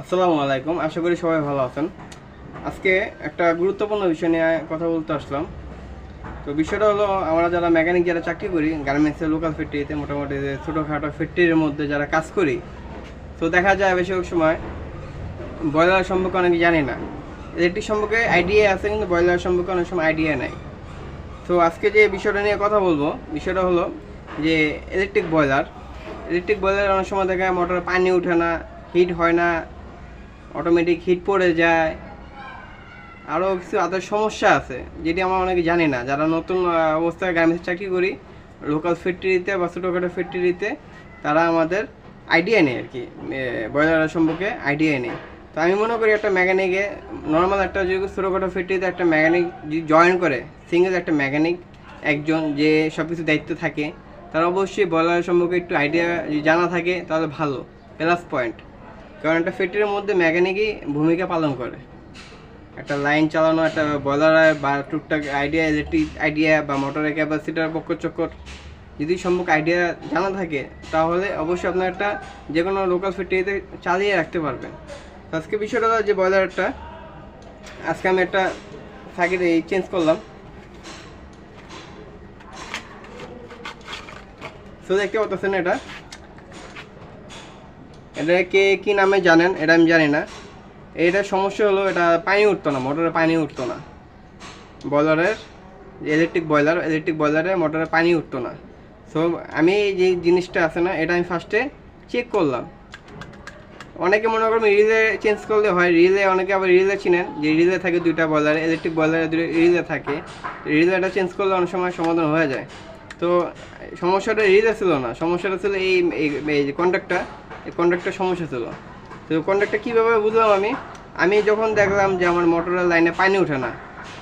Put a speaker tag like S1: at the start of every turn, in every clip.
S1: আসসালামু আলাইকুম, আশা করি সবাই ভালো আছেন। আজকে একটা গুরুত্বপূর্ণ বিষয় নিয়ে কথা বলতে আসলাম। তো বিষয়টা হলো, আমরা যারা মেকানিক যারা চাকরি করি গার্মেন্টসের লোকাল ফ্যাক্টরিতে মোটামুটি যে ছোটোখাটো ফ্যাক্টরির মধ্যে যারা কাজ করি, তো দেখা যায় বেশিরভাগ সময় ব্রয়লার সম্পর্কে অনেকে জানি না। ইলেকট্রিক সম্পর্কে আইডিয়া আছে, কিন্তু ব্রয়লার সম্পর্কে অনেক সময় আইডিয়া নাই। তো আজকে যে বিষয়টা নিয়ে কথা বলব, বিষয়টা হলো যে ইলেকট্রিক বয়লার ইলেকট্রিক ব্রয়লার অনেক সময় দেখা মোটরে পানি ওঠে না হিট হয় না অটোমেটিক হিট পড়ে যায়। আরও কিছু আদার সমস্যা আছে, যেটি আমরা অনেকে জানি না। যারা নতুন অবস্থায় গার্মেন্টস চাকরি করি লোকাল ফ্যাক্টরিতে বা ছোটোখাটো ফ্যাক্টরিতে তারা আমাদের আইডিয়া নেই আর কি। বয়লার সম্পর্কে আইডিয়া নেই তো আমি মনে করি একটা মেকানিকে নর্মাল একটা যদি ছোটোখাটো ফ্যাক্টরিতে একটা মেকানিক যদি জয়েন করে সিঙ্গেল একটা মেকানিক একজন যে সব কিছু দায়িত্ব থাকে, তার অবশ্যই বয়লার সম্পর্কে একটু আইডিয়া জানা থাকে, তাহলে ভালো। প্লাস পয়েন্ট কারণ একটা ফ্যাক্টরির মধ্যে মেকানিকই ভূমিকা পালন করে। একটা লাইন চালানো, একটা বয়লার বা টুকটাক আইডিয়া ইলেকট্রিক আইডিয়া বা মোটরের ক্যাপাসিটার পক্ষ চক্কর যদি সম্পর্কে আইডিয়া জানা থাকে, তাহলে অবশ্যই আপনার একটা যে কোনো লোকাল ফ্যাক্টরিতে চালিয়ে রাখতে পারবেন। আজকে বিষয়টা হলো যে বয়লারটা, আজকে আমি একটা সাইকেল এই চেঞ্জ করলাম। তো দেখতে পাচ্ছেন এটা। এটা কে নামে জানেন? এটা আমি জানি না। এটার সমস্যা হলো, এটা পানি উঠতো না, মোটরে পানি উঠতো না। বয়লারের ইলেকট্রিক বয়লার ইলেকট্রিক বয়লারে মোটরে পানি উঠতো না। সো আমি যে জিনিসটা আছে না, এটা আমি ফার্স্টে চেক করলাম। অনেকে মনে করবেন রিলে চেঞ্জ করলে হয় রিলে অনেকে আবার রিলে চিনেন যে রিলে থাকে দুইটা বয়লার ইলেকট্রিক বয়লারে দুটো রিলে থাকে। রিলেটা চেঞ্জ করলে অনেক সময় সমাধান হয়ে যায়। তো, সমস্যাটা রিলে ছিল না, সমস্যাটা ছিল এই, এই- যে এই কন্ট্যাক্টটার সমস্যা ছিল। তো কন্ট্যাক্টটা কীভাবে বুঝলাম আমি? আমি যখন দেখলাম যে আমার মোটরের লাইনে পানি ওঠে না,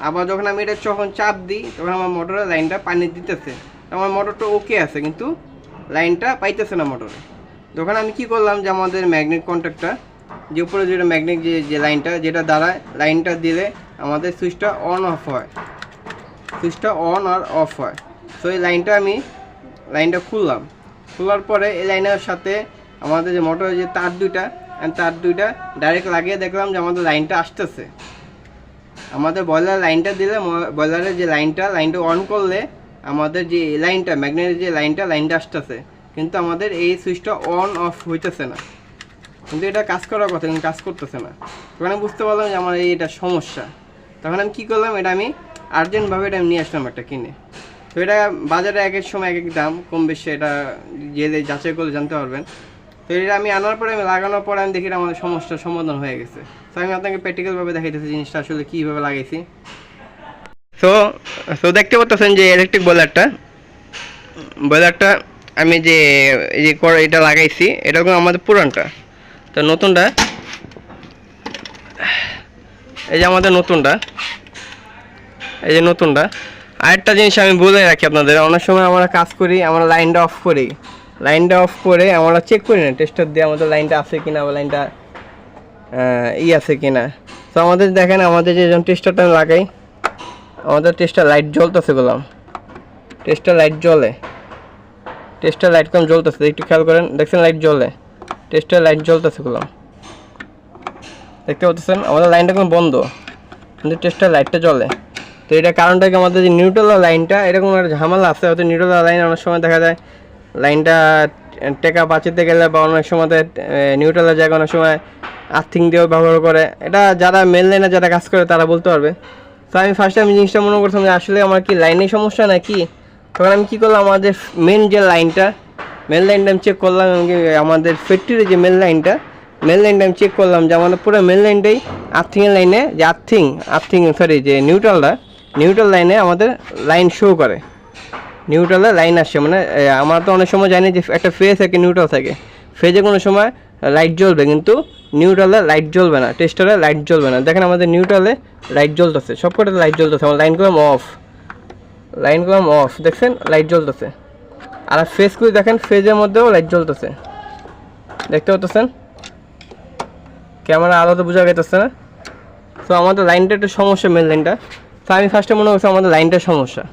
S1: আবার যখন আমি এটা যখন চাপ দিই, তখন আমার মোটরের লাইনটা পানি দিতেছে। আমার মোটরটা ওকে আছে, কিন্তু লাইনটা পাইতেছে না মোটরে তখন আমি কি করলাম যে আমাদের ম্যাগনেট কন্ট্যাক্টটা যে উপরে যেটা ম্যাগনেট যে যে লাইনটা যেটা দ্বারা লাইনটা দিলে আমাদের সুইচটা অন অফ হয়। সুইচটা অন আর অফ হয়। তো এই লাইনটা আমি, লাইনটা খুললাম। খোলার পরে এই লাইনের সাথে আমাদের যে মোটরের যে তার দুইটা তার দুইটা ডাইরেক্ট লাগিয়ে দেখলাম যে আমাদের লাইনটা আসতেছে। আমাদের বয়লার লাইনটা দিলে বয়লারের যে লাইনটা লাইনটা অন করলে আমাদের যে লাইনটা ম্যাগনেটের যে লাইনটা লাইনটা আসতেছে। কিন্তু আমাদের এই সুইচটা অন অফ হইতেছে না। কিন্তু এটা কাজ করার কথা, কিন্তু কাজ করতেছে না। তখন আমি বুঝতে পারলাম যে আমার এই এটা সমস্যা। তখন আমি কী করলাম, এটা আমি আর্জেন্টভাবে এটা আমি নিয়ে আসলাম একটা কিনে। তো এটা বাজারে এক এক সময় এক এক দাম, কম বেশি এটা গেলে যাচাই করলে জানতে পারবেন। তো এটা আমি আনার পরে আমি লাগানোর পরে আমি দেখি আমাদের সমস্যার সমাধান হয়ে গেছে। তো আমি আপনাকে প্র্যাকটিক্যালভাবে দেখাইতেছি জিনিসটা, আসলে কীভাবে লাগাইছি। তো তো দেখতে পাচ্ছেন যে ইলেকট্রিক বয়লারটা বয়লারটা আমি যে এই যে করে এটা লাগাইছি, এটা কিন্তু আমাদের পুরানটা। তো নতুনটা, এই যে আমাদের নতুনটা, এই যে নতুনটা। আরেকটা জিনিস আমি বলে রাখি আপনাদের, অনেক সময় আমরা কাজ করি, আমরা লাইনটা অফ করি। লাইনটা অফ করে আমরা চেক করি না টেস্টার দিয়ে আমাদের লাইনটা আছে কিনা বা লাইনটা ই আছে কিনা। তো আমাদের দেখেন, আমাদের যে যখন টেস্টারটা লাগাই, আমাদের টেস্টার লাইট জ্বলতেছে বললাম। টেস্টার লাইট জ্বলে। টেস্টার লাইট কম জ্বলতেছে, একটু খেয়াল করেন, দেখছেন লাইট জ্বলে। টেস্টার লাইট জ্বলতেছে বললাম। দেখতে পাচ্ছেন? আমাদের লাইনটা এখন বন্ধ। কিন্তু টেস্টার লাইটটা জ্বলে। তো এটা কারণটা কি আমাদের যে নিউট্রাল লাইনটা এরকম একটা ঝামেলা আছে। হয়তো নিউট্রাল লাইন অনেক সময় দেখা যায় লাইনটা টেকা বাঁচাতে গেলে বা অনেক সময় নিউট্রালের জায়গায় অনেক সময় আর্থিং দিয়েও ব্যবহার করে। এটা যারা মেন লাইনে যারা কাজ করে, তারা বলতে পারবে। তো আমি ফার্স্টে আমি জিনিসটা মনে করতাম যে আসলে আমার কি লাইনের সমস্যা নাকি? তখন আমি কী করলাম, আমাদের মেন যে লাইনটা মেন লাইনটা আমি চেক করলাম আমাদের ফ্যাক্টরির যে মেন লাইনটা মেন লাইনটা আমি চেক করলাম যে আমাদের পুরো মেন লাইনটাই আর্থিংয়ের লাইনে যে আর্থিং আর্থিং সরি যে নিউট্রালটা নিউট্রাল লাইনে আমাদের লাইন শো করে। নিউট্রালে লাইন আসছে মানে আমরা তো অনেক সময় জানি যে একটা ফেজ থাকে নিউট্রাল থাকে। ফেজে কোনো সময় লাইট জ্বলবে, কিন্তু নিউট্রালে লাইট জ্বলবে না। টেস্টারে লাইট জ্বলবে না। দেখেন আমাদের নিউট্রালে লাইট জ্বলতেছে। সব কটাতে লাইট জ্বলতেছে। আমার লাইন করলাম অফ লাইন করলাম অফ দেখছেন? লাইট জ্বলতেছে। আর ফেজ করে দেখেন ফেজের মধ্যেও লাইট জ্বলতেছে। দেখতে পাচ্ছেন? ক্যামেরা আলোতে বোঝা গেতেছে না। তো আমাদের লাইনটা একটু সমস্যা মেন লাইনটা তো আমি ফার্স্টে মনে করছি আমাদের লাইনটার সমস্যা।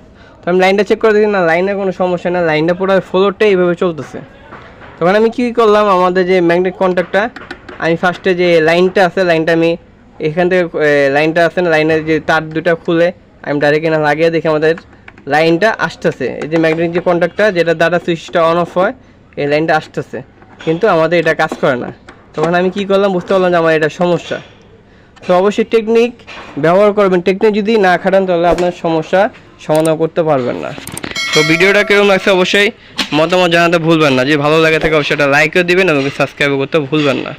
S1: তো আমি লাইনটা চেক করে দেখি, না লাইনে কোনো সমস্যা না লাইনটা পুরো ফ্লোরটাই এইভাবে চলতেছে। তখন আমি কী করলাম, আমাদের যে ম্যাগনেট কন্ট্যাক্টটা আমি ফার্স্টে যে লাইনটা আছে লাইনটা আমি এখান থেকে লাইনটা আছে না লাইনের যে তার দুটা খুলে আমি ডাইরেক্ট এখানে লাগিয়ে দেখি, আমাদের লাইনটা আসতেছে। এই যে ম্যাগনেটিক যে কন্ট্যাক্টটা যেটা দ্বারা সুইচটা অন অফ হয়, এই লাইনটা আসতেছে। কিন্তু আমাদের এটা কাজ করে না। তখন আমি কি করলাম, বুঝতে পারলাম যে আমার এটা সমস্যা। তো অবশ্যই টেকনিক ব্যবহার করবেন। টেকনিক যদি না খাটান, তাহলে আপনার সমস্যা সমাধান করতে পারবেন না। তো ভিডিওটা কেমন লাগছে অবশ্যই মতামত জানাতে ভুলবেন না। যে ভালো লাগে থাকে, অবশ্যই একটা লাইকও দিবেন এবং সাবস্ক্রাইবও করতে ভুলবেন না।